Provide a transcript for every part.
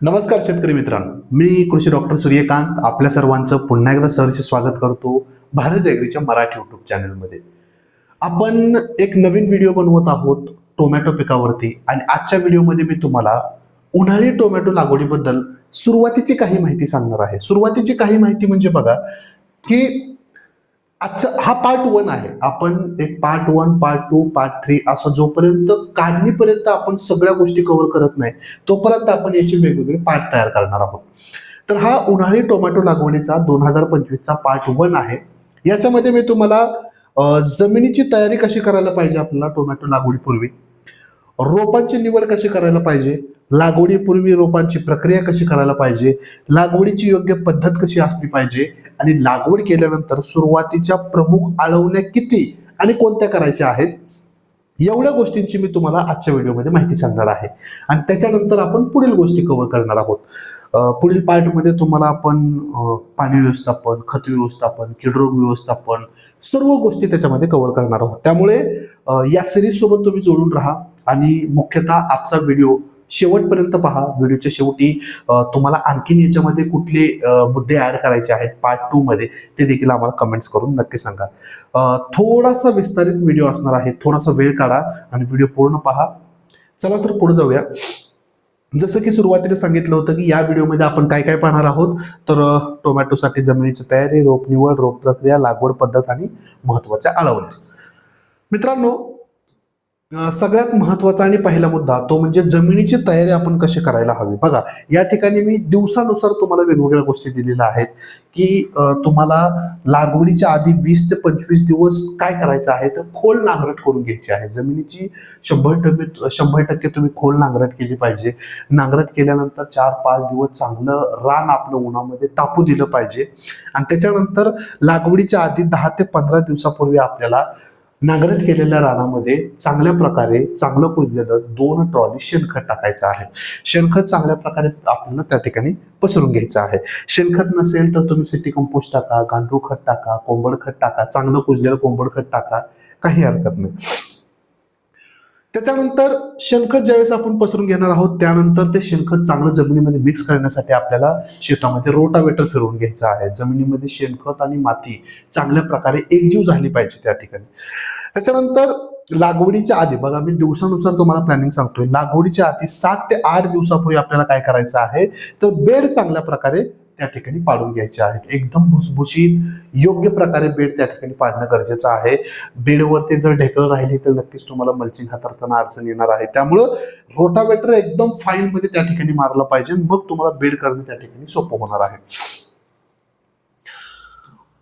नमस्कार शेतकरी मित्रांनो. मी कृषी डॉक्टर सूर्यकांत. आपल्या सर्वांचं पुन्हा एकदा सहर्ष स्वागत करतो भारत एग्रीच्या मराठी युट्यूब चॅनलमध्ये आपण एक नवीन व्हिडिओ बनवत आहोत टोमॅटो पिकावरती. आणि आजच्या व्हिडिओमध्ये मी तुम्हाला उन्हाळी टोमॅटो लागवडीबद्दल सुरुवातीची काही माहिती सांगणार आहे. सुरुवातीची काही माहिती म्हणजे बघा की आजचा हा पार्ट वन आहे. आपण एक part one part two part three असं जोपर्यंत काढणीपर्यंत आपण सगळ्या गोष्टी कव्हर करत नाही तोपर्यंत आपण याचे वेगवेगळे पार्ट तयार करणार आहोत. तर हा उन्हाळी टोमॅटो लागवडीचा दोन हजार पंचवीसचा पार्ट वन आहे. याच्यामध्ये मी तुम्हाला जमिनीची तयारी कशी करायला पाहिजे आपल्याला टोमॅटो लागवडीपूर्वी? रोपांची निवड कशी करायला पाहिजे? लागवडीपूर्वी रोपांची प्रक्रिया कशी करायला पाहिजे? लागवडीची योग्य पद्धत कशी असली पाहिजे? आणि लागवड केल्यानंतर सुरुवातीच्या प्रमुख आळवण्या किती आणि कोणत्या करायच्या आहेत? एवढ्या गोष्टींची मी तुम्हाला आजच्या व्हिडिओमध्ये माहिती सांगणार आहे. आणि त्याच्यानंतर आपण पुढील गोष्टी कव्हर करणार आहोत. पुढील पार्टमध्ये तुम्हाला आपण पाणी व्यवस्थापन खत व्यवस्थापन किडरोग व्यवस्थापन सर्व गोष्टी त्याच्यामध्ये कव्हर करणार आहोत. त्यामुळे या सिरीज सोबत तुम्ही जोडून राहा आणि मुख्यतः आजचा व्हिडिओ शेवटपर्यंत पहा व्हिडिओच्या शेवटी तुम्हाला आणखीन याच्यामध्ये कुठले मुद्दे ऍड करायचे आहेत पार्ट टू मध्ये ते देखील आम्हाला कमेंट्स करून नक्की सांगा. थोडासा विस्तारित व्हिडिओ असणार आहे थोडासा वेळ काढा आणि व्हिडिओ पूर्ण पहा. चला तर पुढे जाऊया. जसं की सुरुवातीला सांगितलं होतं की या व्हिडिओमध्ये आपण काय काय पाहणार आहोत तर टोमॅटोसाठी जमिनीची तयारी रोप निवड रोप प्रक्रिया लागवड पद्धत आणि महत्त्वाच्या आळवण्या मित्रांनो सगळ्यात महत्त्वाचा आणि पहिला मुद्दा तो म्हणजे जमिनीची तयारी आपण कशी करायला हवी. बघा या ठिकाणी मी दिवसानुसार तुम्हाला वेगवेगळ्या गोष्टी दिलेल्या आहेत की तुम्हाला लागवडीच्या आधी वीस ते पंचवीस दिवस काय करायचं आहे तर खोल नांगरट करून घ्यायची आहे. जमिनीची शंभर टक्के शंभर टक्के तुम्ही खोल नांगरट केली पाहिजे. नांगरट केल्यानंतर चार पाच दिवस चांगलं रान आपलं उन्हामध्ये तापू दिलं पाहिजे. आणि त्याच्यानंतर लागवडीच्या आधी दहा ते पंधरा दिवसापूर्वी आपल्याला नांगरट केलेल्या रानामध्ये चांगल्या प्रकारे चांगलं कुजलेलं दोन ट्रॉली शेणखत टाकायचं आहे. शेणखत चांगल्या प्रकारे आपल्याला त्या ठिकाणी पसरून घ्यायचं आहे. शेणखत नसेल तर तुम्ही सिटी कंपोस्ट टाका गांडूळ खत टाका कोंबड खत टाका चांगलं कुजलेलं कोंबड खत टाका. काही हरकत नाही. त्याच्यानंतर शेणखत ज्यावेळेस आपण पसरून घेणार आहोत त्यानंतर ते शेणखत चांगलं जमिनीमध्ये मिक्स करण्यासाठी आपल्याला शेतामध्ये रोटावेटर फिरवून घ्यायचं आहे. जमिनीमध्ये शेणखत आणि माती चांगल्या प्रकारे एकजीव झाली पाहिजे त्या ठिकाणी. त्याच्यानंतर लागवडीच्या आधी बघा मी दिवसानुसार तुम्हाला प्लॅनिंग सांगतोय. लागवडीच्या आधी सात ते आठ दिवसापूर्वी आपल्याला काय करायचं आहे? तर बेड चांगल्या प्रकारे त्या ठिकाणी पाडून घ्यायचे आहेत. एकदम भुसभुशीत योग्य प्रकारे बेड त्या ठिकाणी पाडणं गरजेचं आहे. बेडवरती जर ढेकळ राहिली तर नक्कीच तुम्हाला मल्चिंग हाताळताना अडचण येणार आहे. त्यामुळं रोटावेटर एकदम फाईन मध्ये त्या ठिकाणी मारलं पाहिजे. मग तुम्हाला बेड करणं त्या ठिकाणी सोपं होणार आहे.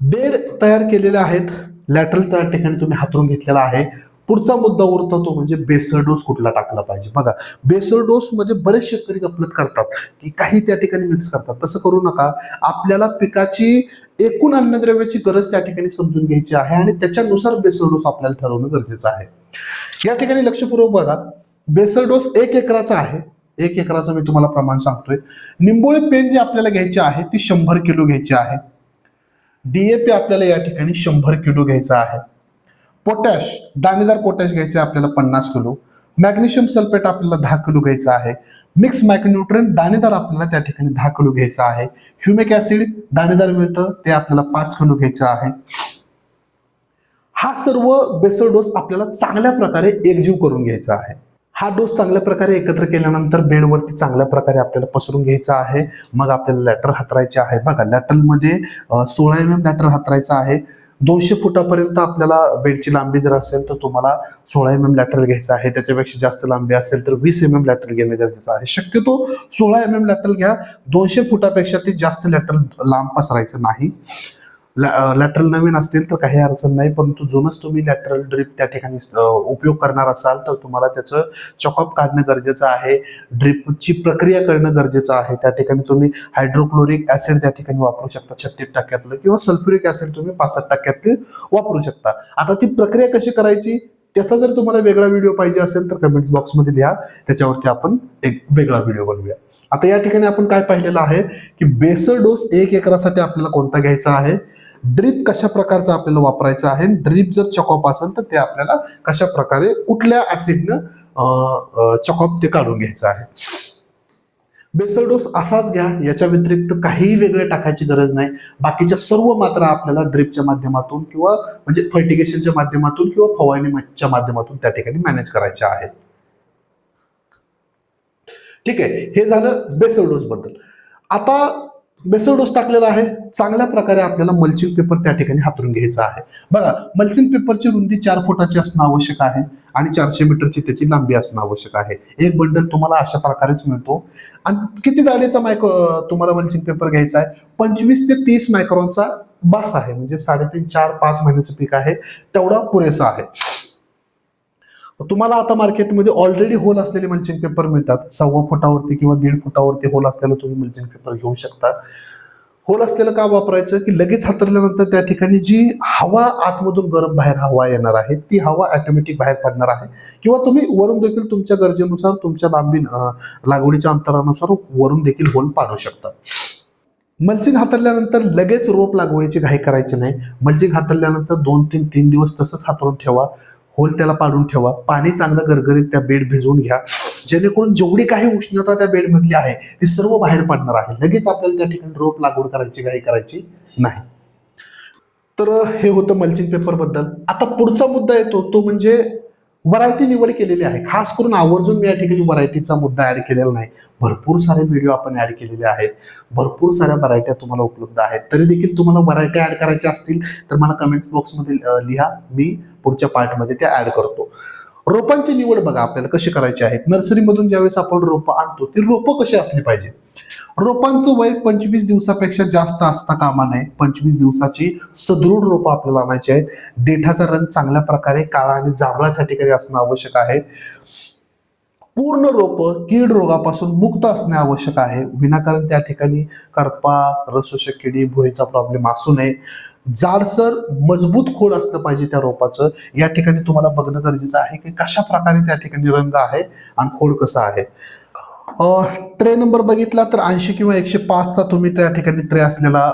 बेड तयार केलेले आहेत. लॅटरल त्या ठिकाणी तुम्ही हातरून घेतलेला आहे. पुढचा मुद्दा उरतो तो म्हणजे बेसर डोस कुठला टाकला पाहिजे. बघा बेसर डोस मध्ये बरेच शेतकरी गफलत करतात की काही त्या ठिकाणी मिक्स करतात. तसं करू नका. आपल्याला पिकाची एकूण अन्नद्रव्याची गरज त्या ठिकाणी समजून घ्यायची आहे आणि त्याच्यानुसार बेसर डोस आपल्याला ठरवणं गरजेचं आहे. या ठिकाणी लक्षपूर्वक बघा. बेसर डोस एक एकराचा आहे. एक एकराचं मी तुम्हाला प्रमाण सांगतोय. निंबोळी पेन जी आपल्याला घ्यायची आहे ती शंभर किलो घ्यायची आहे. डीएपी आपल्याला या ठिकाणी शंभर किलो घ्यायचा आहे. पोटॅश दाणेदार पोटॅश घ्यायचे आपल्याला पन्नास किलो. मॅग्नेशियम सल्फेट आपल्याला दहा किलो घ्यायचं आहे. मिक्स मायक्रोन्युट्रन दाणेदार आपल्याला त्या ठिकाणी दहा किलो घ्यायचं आहे. ह्युमिक ऍसिड दाणेदार मिळतं ते आपल्याला पाच किलो घ्यायचं आहे. हा सर्व बेसर डोस आपल्याला चांगल्या प्रकारे एकजीव करून घ्यायचा आहे. हा डोस चांगल्या प्रकारे एकत्र केल्यानंतर बेडवरती चांगल्या प्रकारे आपल्याला पसरून घ्यायचा आहे. मग आपल्याला लॅटर हातरायचे आहे. बघा लॅटरमध्ये सोळा एम एम लॅटर हातरायचा आहे. दोनशे फुटापर्यंत आपल्याला बेडची लांबी जर असेल तर तुम्हाला सोळा एम एम लॅटरल घ्यायचं आहे. त्याच्यापेक्षा जास्त लांबी असेल तर वीस एम एम लॅटरल घेणं गरजेचं आहे. शक्यतो सोळा एम एम लॅटरल घ्या. दोनशे फुटापेक्षा ते जास्त लॅटरल लांब पसरायचं नाही. लॅटरल नवीन असतील तर काही अडचण नाही परंतु जुनच तुम्ही लॅटरल ड्रिप त्या ठिकाणी उपयोग करणार असाल तर तुम्हाला त्याचं चॉकअप काढणं गरजेचं आहे. ड्रिपची प्रक्रिया करणं गरजेचं आहे. त्या ठिकाणी तुम्ही हायड्रोक्लोरिक ऍसिड त्या ठिकाणी वापरू शकता छत्तीस टक्क्यातलं किंवा सल्फ्युरिक ऍसिड तुम्ही पासष्ट टक्क्यातलं वापरू शकता. आता ती प्रक्रिया कशी करायची? त्याचा जर तुम्हाला वेगळा व्हिडिओ पाहिजे असेल तर कमेंट्स बॉक्समध्ये लिहा. त्याच्यावरती आपण एक वेगळा व्हिडिओ बनवूया. आता या ठिकाणी आपण काय पाहिलेलं आहे की बेसर डोस एक एकरासाठी आपल्याला कोणता घ्यायचा आहे? ड्रीप कशा प्रकारचा आपल्याला वापरायचा आहे? ड्रीप जर चकॉप असेल तर ते आपल्याला कशा प्रकारे कुठल्या ऍसिडनं चकॉप ते काढून घ्यायचं आहे? बेसल डोस असाच घ्या याच्या व्यतिरिक्त काहीही वेगळे टाकायची गरज नाही. बाकीच्या सर्व मात्रा आपल्याला ड्रिपच्या माध्यमातून किंवा म्हणजे फर्टिगेशनच्या माध्यमातून किंवा फवारणीच्या माध्यमातून त्या ठिकाणी मॅनेज करायच्या आहेत. ठीक आहे हे झालं बेसल डोस बद्दल. आता बेसल डोस टाकलेला आहे. चांगल्या प्रकारे आपल्याला मल्चिंग पेपर त्या ठिकाणी हातरून घ्यायचा आहे. बघा मल्चिंग पेपरची रुंदी चार फुटाची असणं आवश्यक आहे आणि चारशे मीटरची त्याची लांबी असणं आवश्यक आहे. एक बंडल तुम्हाला अशा प्रकारेच मिळतो. आणि किती जाडीचा मायक्रो तुम्हाला मल्चिंग पेपर घ्यायचा आहे? पंचवीस ते तीस मायक्रॉनचा बास आहे. म्हणजे साडेतीन चार पाच महिन्याचं पीक आहे. तेवढा पुरेसा आहे. तुम्हाला आता मार्केटमध्ये ऑलरेडी होल असलेले मल्चिंग पेपर मिळतात. सव्वा फुटावरती किंवा दीड फुटावरती होल असलेलं तुम्ही मल्चिंग पेपर घेऊ शकता. होल असलेलं का वापरायचं? की लगेच हातरल्यानंतर त्या ठिकाणी जी हवा आतमधून गरम बाहेर हवा येणार आहे ती हवा ऑटोमॅटिक बाहेर पडणार आहे. किंवा तुम्ही वरून देखील तुमच्या गरजेनुसार तुमच्या लांबी लागवडीच्या अंतरानुसार वरून देखील होल पाडू शकता. मल्चिंग हातरल्यानंतर लगेच रोप लागवडीची घाई करायची नाही. मल्चिंग हातरल्यानंतर दोन तीन तीन दिवस तसंच हातरून ठेवा. होल त्याला पाडून ठेवा. पाणी चांगलं गरगरीत त्या बेड भिजवून घ्या. जेणेकरून जेवढी काही उष्णता त्या बेडमधली आहे ती सर्व बाहेर पडणार आहे. लगेच आपल्याला त्या ठिकाणी रोप लागवड करायची काही करायची नाही. तर हे होतं मल्चिंग पेपरबद्दल आता पुढचा मुद्दा येतो तो म्हणजे व्हरायटी निवड केलेली आहे. खास करून आवर्जून मी या ठिकाणी व्हरायटीचा मुद्दा ॲड केलेला नाही. भरपूर सारे व्हिडिओ आपण ॲड केलेले आहेत. भरपूर साऱ्या व्हरायट्या तुम्हाला उपलब्ध आहेत. तरी देखील तुम्हाला व्हरायटी ॲड करायच्या असतील तर मला कमेंट्स बॉक्समध्ये लिहा. मी पुढच्या पार्टमध्ये त्या ॲड करतो. रोपांची निवड बघा आपल्याला कशी करायची आहेत नर्सरीमधून ज्यावेळेस आपण रोपं आणतो ती रोपं कशी असली पाहिजे? रोपांचं वय पंचवीस दिवसापेक्षा जास्त असता कामा नये. पंचवीस दिवसाची सदृढ रोपं आपल्याला आणायची आहेत. देठाचा रंग चांगल्या प्रकारे काळा आणि जांभळा त्या ठिकाणी असणं आवश्यक आहे. पूर्ण रोप कीड रोगापासून मुक्त असणे आवश्यक आहे. विनाकारण त्या ठिकाणी करपा रसोषक किडी भुरीचा प्रॉब्लेम असू नये. जाडसर मजबूत खोड असलं पाहिजे त्या रोपाचं. या ठिकाणी तुम्हाला बघणं गरजेचं आहे की कशा प्रकारे त्या ठिकाणी रंग आहे आणि खोड कसा आहे. ट्रे नंबर बघितला तर ऐंशी किंवा एकशे पाचचा तुम्ही त्या ठिकाणी ट्रे असलेला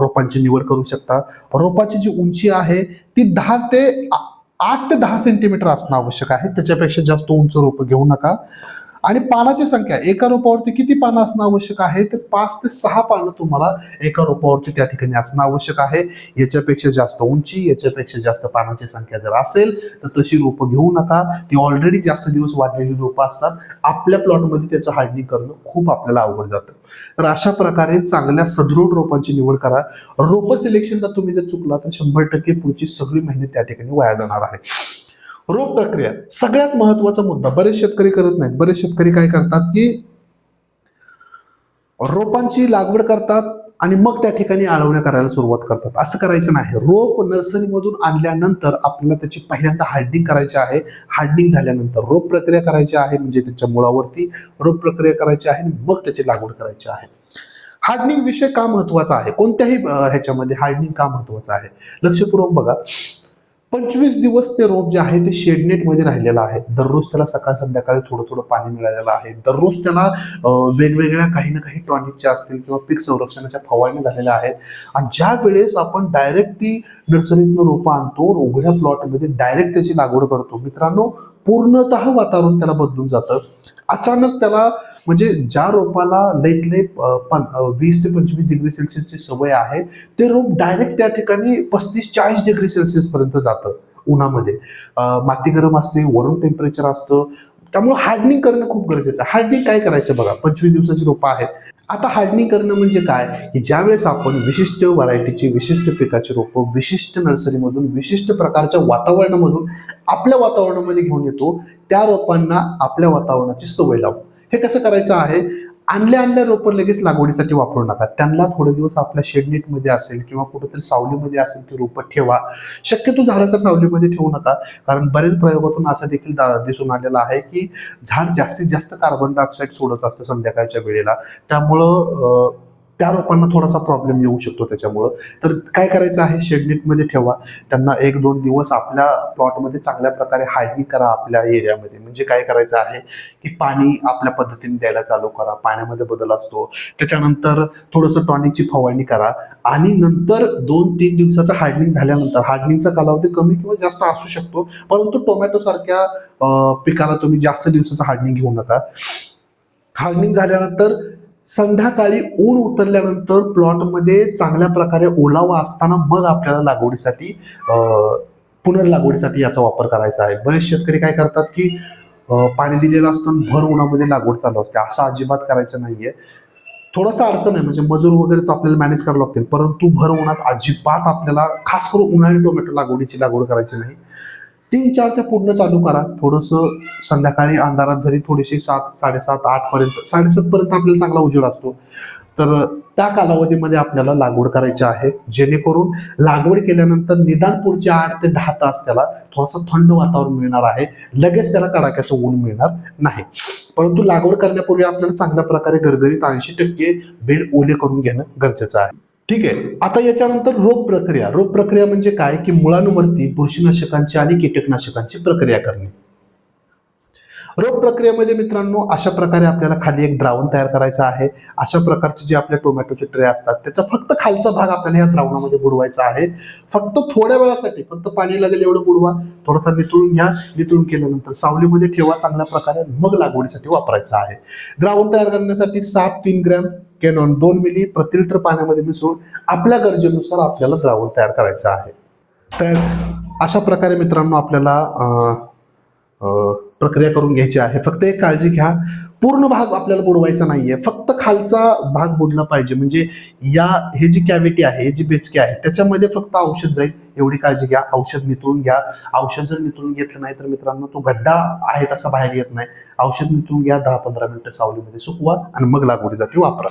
रोपांची निवड करू शकता. रोपाची जी उंची आहे ती दहा ते आठ ते दहा सेंटीमीटर असणं आवश्यक आहे. त्याच्यापेक्षा जास्त उंच रोपं घेऊ नका. आणि पानाची संख्या एका रोपावरती किती पानं असणं आवश्यक आहे? तर पाच ते सहा पानं तुम्हाला एका रोपावरती त्या ठिकाणी असणं आवश्यक आहे. याच्यापेक्षा जास्त उंची याच्यापेक्षा जास्त पानाची संख्या जर असेल तर तशी रोपं घेऊ नका. ती ऑलरेडी जास्त दिवस वाढलेली रोपं असतात. आपल्या प्लॉटमध्ये त्याचं हार्डनिंग करणं खूप आपल्याला अवघड जातं. तर अशा प्रकारे चांगल्या सदृढ रोपांची निवड करा. रोप सिलेक्शनला तुम्ही जर चुकला तर शंभर टक्के पुढची सगळी मेहनत त्या ठिकाणी वाया जाणार आहे. रोप प्रक्रिया. सगळ्यात महत्त्वाचा मुद्दा बरेच शेतकरी करत नाहीत. बरेच शेतकरी काय करतात की रोपांची लागवड करतात आणि मग त्या ठिकाणी आळवण्या करायला सुरुवात करतात. असं करायचं नाही. रोप नर्सरीमधून आणल्यानंतर आपल्याला त्याची पहिल्यांदा हार्डिंग करायची आहे. हार्डिंग झाल्यानंतर रोप प्रक्रिया करायची आहे म्हणजे त्याच्या मुळावरती रोप प्रक्रिया करायची आहे आणि मग त्याची लागवड करायची आहे. हार्डनिंग विषय का महत्त्वाचा आहे? कोणत्याही ह्याच्यामध्ये हार्डनिंग का महत्वाचं आहे? लक्षपूर्वक बघा. पंचवीस दिवस ते रोप जे आहे ते शेडनेटमध्ये राहिलेलं आहे. दररोज त्याला सकाळ संध्याकाळी थोडं थोडं पाणी मिळालेलं आहे. दररोज त्याला वेगवेगळ्या काही ना काही टॉनिकच्या असतील किंवा पीक संरक्षणाच्या फवारणी झालेल्या आहेत. आणि ज्या वेळेस आपण डायरेक्ट ती नर्सरीतनं रोपं आणतो उघड्या प्लॉटमध्ये डायरेक्ट त्याची लागवड करतो मित्रांनो पूर्णतः वातावरण त्याला बदलून जातं. अचानक त्याला म्हणजे ज्या रोपाला लईत लई अं, वीस ते पंचवीस डिग्री सेल्सिअसची सवय आहे ते रोप डायरेक्ट त्या ठिकाणी पस्तीस चाळीस डिग्री सेल्सिअस पर्यंत जातं उन्हामध्ये. माती गरम असते वरून टेम्परेचर असतं त्यामुळे हार्डनिंग करणं खूप गरजेचं आहे. हार्डनिंग काय करायचं बघा पंचवीस दिवसाची रोपं आहेत. आता हार्डनिंग करणं म्हणजे काय? की ज्यावेळेस आपण विशिष्ट व्हरायटीची विशिष्ट पिकाची रोपं विशिष्ट नर्सरीमधून विशिष्ट प्रकारच्या वातावरणामधून आपल्या वातावरणामध्ये घेऊन येतो त्या रोपांना आपल्या वातावरणाची सवय लावू. हे कसं करायचं आहे? आणल्या आणल्या रोपं लगेच लागवडीसाठी वापरू नका. त्यांना थोडे दिवस आपल्या शेडनेटमध्ये असेल किंवा कुठेतरी सावलीमध्ये असेल ते रोपं ठेवा. शक्यतो झाडाच्या सावलीमध्ये ठेवू नका. कारण बरेच प्रयोगातून असं देखील दा- दिसून आलेलं आहे की झाड जास्तीत जास्त कार्बन डायऑक्साईड सोडत असतं संध्याकाळच्या वेळेला. त्यामुळं त्या रोपांना थोडासा प्रॉब्लेम येऊ शकतो त्याच्यामुळं. तर काय करायचं आहे? शेडनेटमध्ये ठेवा. त्यांना एक दोन दिवस आपल्या प्लॉटमध्ये चांगल्या प्रकारे हायडिंग करा आपल्या एरियामध्ये म्हणजे काय करायचं आहे? की पाणी आपल्या पद्धतीने द्यायला चालू करा. पाण्यामध्ये बदल असतो. त्याच्यानंतर थोडंसं टॉनिकची फवारणी करा. आणि नंतर दोन तीन दिवसाचं हार्डनिंग झाल्यानंतर हार्डनिंगचा कालावधी कमी किंवा जास्त असू शकतो. परंतु टोमॅटो सारख्या पिकाला तुम्ही जास्त दिवसाचं हार्डनिंग घेऊ नका. हार्डनिंग झाल्यानंतर संध्याकाळी ऊन उतरल्यानंतर प्लॉटमध्ये चांगल्या प्रकारे ओलावा असताना मग आपल्याला लागवडीसाठी पुनर्लागवडीसाठी याचा वापर करायचा आहे. बरेच शेतकरी काय करतात की पाणी दिलेलं असताना भर उन्हामध्ये लागवड चालू असते. असं अजिबात करायचं नाहीये. थोडासा अडचण आहे. म्हणजे मजूर वगैरे तो आपल्याला मॅनेज करावं लागतील. परंतु भर उन्हात अजिबात आपल्याला खास करून उन्हाळी टोमॅटो लागवडीची लागवड करायची नाही. तीन चारच्या पूर्ण चालू करा. थोडंसं संध्याकाळी अंधारात जरी थोडीशी सात साडेसात आठ पर्यंत साडेसात पर्यंत आपल्याला चांगला उजेड असतो. तर त्या कालावधीमध्ये आपल्याला लागवड करायची आहे. जेणेकरून लागवड केल्यानंतर निदान पुढच्या आठ ते दहा तास त्याला थोडासा थंड वातावरण मिळणार आहे. लगेच त्याला कडाक्याचं ऊन मिळणार नाही. परंतु लागवड करण्यापूर्वी आपल्याला चांगल्या प्रकारे गरगरीत ऐंशी टक्के बेड ओले करून घेणं गरजेचं आहे. ठीक आहे. आता याच्यानंतर रोग प्रक्रिया. रोग प्रक्रिया म्हणजे काय? की मुळांवरती बुरशीनाशकांची आणि कीटकनाशकांची प्रक्रिया करणे. रोग प्रक्रियेमध्ये मित्रांनो अशा प्रकारे आपल्याला खाली एक द्रावण तयार करायचं आहे. अशा प्रकारचे जे आपल्या टोमॅटोचे ट्रे असतात त्याचा फक्त खालचा भाग आपल्याला या द्रावणामध्ये बुडवायचा आहे. फक्त थोड्या वेळासाठी फक्त पाणी लागेल एवढं बुडवा थोडासा नितळून घ्या. नितळून केल्यानंतर सावलीमध्ये ठेवा चांगल्या प्रकारे मग लागवडीसाठी वापरायचं आहे. द्रावण तयार करण्यासाठी सात तीन ग्रॅम कॅनॉन दोन मिली प्रति लिटर पाण्यामध्ये मिसळून आपल्या गरजेनुसार आपल्याला द्रावण तयार करायचं आहे. तर अशा प्रकारे मित्रांनो आपल्याला प्रक्रिया करून घ्यायची आहे. फक्त एक काळजी घ्या. पूर्ण भाग आपल्याला बुडवायचा नाहीये. फक्त खालचा भाग बुडला पाहिजे. म्हणजे या हे जी कॅव्हिटी आहे हे जी बेचकी आहे त्याच्यामध्ये फक्त औषध जाईल एवढी काळजी घ्या. औषध नितळून घ्या. औषध जर नितळून घेतलं नाही तर मित्रांनो तो गड्डा आहे तसा बाहेर येत नाही. औषध नितळून घ्या दहा पंधरा मिनिटं सावलीमध्ये सुकवा आणि मग लागवडीसाठी वापरा.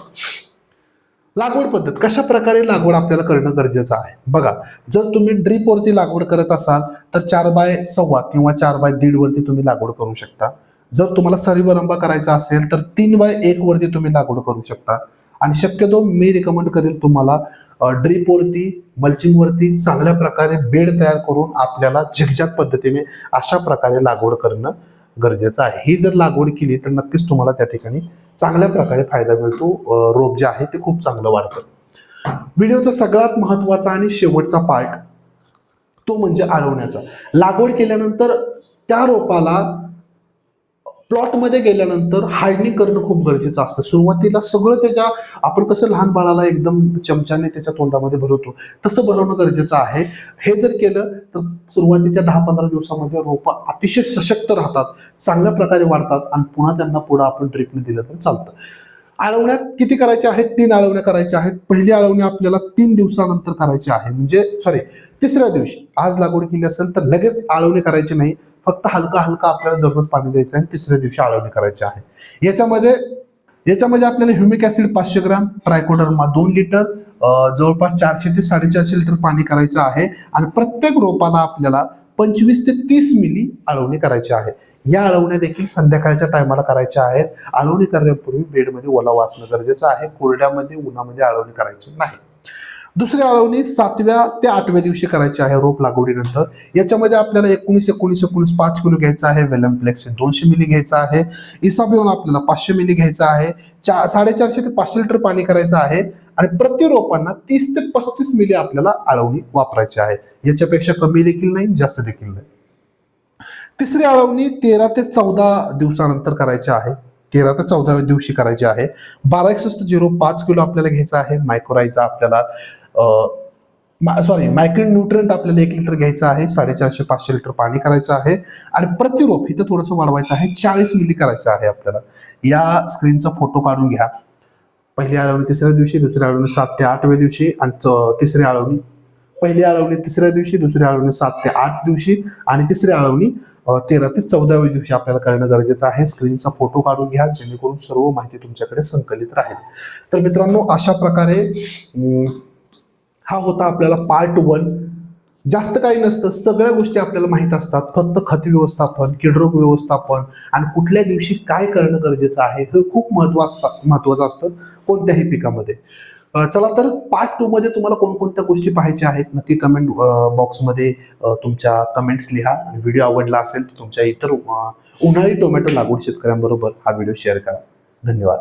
लागवड पद्धत. कशा प्रकारे लागवड आपल्याला करणं गरजेचं आहे? बघा जर तुम्ही ड्रीप वरती लागवड करत असाल तर चार बाय सव्वा किंवा चार बाय दीड वरती तुम्ही लागवड करू शकता. जर तुम्हाला सरीवरंबा करायचा असेल तर तीन बाय एक वरती तुम्ही लागवड करू शकता. आणि शक्यतो मी रिकमेंड करेल तुम्हाला ड्रीपवरती मल्चिंगवरती चांगल्या प्रकारे बेड तयार करून आपल्याला झिकझॅक पद्धतीने अशा प्रकारे लागवड करणं गरजेचं आहे. ही जर लागवड केली तर नक्कीच तुम्हाला त्या ठिकाणी चांगल्या प्रकारे फायदा मिळतो. रोप जे आहे ते खूप चांगलं वाढतं. व्हिडिओचा सगळ्यात महत्त्वाचा आणि शेवटचा पार्ट तो म्हणजे आळवण्याचा. लागवड केल्यानंतर त्या रोपाला प्लॉटमध्ये गेल्यानंतर हार्डनिंग करणं खूप गरजेचं असतं. सुरुवातीला सगळं त्याच्या आपण कसं लहान बाळाला एकदम चमच्याने त्याच्या तोंडामध्ये भरवतो तसं भरवणं गरजेचं आहे. हे जर केलं तर सुरुवातीच्या दहा पंधरा दिवसामध्ये रोपं अतिशय सशक्त राहतात चांगल्या प्रकारे वाढतात आणि पुन्हा त्यांना पुढं आपण ट्रीटमेंट दिलं तर चालतं. आळवण्यात किती करायच्या आहेत? तीन आळवण्या करायच्या आहेत. पहिली आळवणी आपल्याला तीन दिवसानंतर करायची आहे. म्हणजे सॉरी तिसऱ्या दिवशी. आज लागवड केली असेल तर लगेच आळवणी करायची नाही. फक्त हलका हलका आपल्याला दररोज पाणी द्यायचं आहे आणि तिसऱ्या दिवशी आळवणी करायची आहे. याच्यामध्ये याच्यामध्ये आपल्याला ह्युमिक ऍसिड पाचशे ग्राम ट्रायकोडर्मा दोन लिटर जवळपास चारशे ते साडेचारशे लिटर पाणी करायचं आहे आणि प्रत्येक रोपाला आपल्याला पंचवीस ते तीस मिली आळवणी करायची आहे. या अळवण्या देखील संध्याकाळच्या टायमाला करायच्या आहेत. आळवणी करण्यापूर्वी बेडमध्ये ओलावा असणं गरजेचं आहे. कोरड्यामध्ये उन्हामध्ये आळवणी करायची नाही. दुसरी आळवणी सातव्या ते आठव्या दिवशी करायची आहे रोप लागवडीनंतर. याच्यामध्ये आपल्याला एकोणीस एकोणीस एकोणीस पाच किलो घ्यायचा आहे. वेलमप्लेक्स दोनशे मिली घ्यायचा आहे. इसाबिओन आपल्याला पाचशे मिली घ्यायचा आहे. चा साडेचारशे ते पाचशे लिटर पाणी करायचं आहे. आणि प्रति रोपांना तीस ते पस्तीस मिली आपल्याला आळवणी वापरायची आहे. याच्यापेक्षा कमी देखील नाही जास्त देखील नाही. तिसरी आळवणी तेरा ते चौदा दिवसानंतर करायची आहे. तेरा ते चौदाव्या दिवशी करायची आहे. बारा एकसष्ट झिरो पाच किलो आपल्याला घ्यायचा आहे. मायक्रोराईचा आपल्याला सॉरी मायक्रो न्यूट्रंट आपल्याला एक लिटर घ्यायचं आहे साडेचारशे पाचशे लिटर पाणी करायचं आहे आणि प्रतिरोप इथं थोडंसं वाढवायचं आहे चाळीस मिली करायचं आहे आपल्याला. या स्क्रीनचा फोटो काढून घ्या. पहिली आळवणी तिसऱ्या दिवशी दुसरी आळवणी सात ते आठव्या दिवशी आणि च- तिसरी आळवणी. पहिली आळवणी तिसऱ्या दिवशी दुसरी आळवणी सात ते आठ दिवशी आणि तिसरी आळवणी तेरा ते चौदाव्या दिवशी आपल्याला करणं गरजेचं आहे. स्क्रीनचा फोटो काढून घ्या जेणेकरून सर्व माहिती तुमच्याकडे संकलित राहील. तर मित्रांनो अशा प्रकारे हा होता आपल्याला पार्ट वन जास्त काही नसतं सगळ्या गोष्टी आपल्याला माहीत असतात. फक्त खत व्यवस्थापन किडरोग व्यवस्थापन आणि कुठल्या दिवशी काय करणं गरजेचं आहे हे खूप महत्वाचं महत्वाचं असतं कोणत्याही पिकामध्ये. चला तर पार्ट टू मध्ये तुम्हाला कोणकोणत्या गोष्टी पाहायच्या आहेत नक्की कमेंट बॉक्समध्ये तुमच्या कमेंट्स लिहा. आणि व्हिडिओ आवडला असेल तर तुमच्या इतर उन्हाळी टोमॅटो लागवड शेतकऱ्यांबरोबर हा व्हिडिओ शेअर करा. धन्यवाद.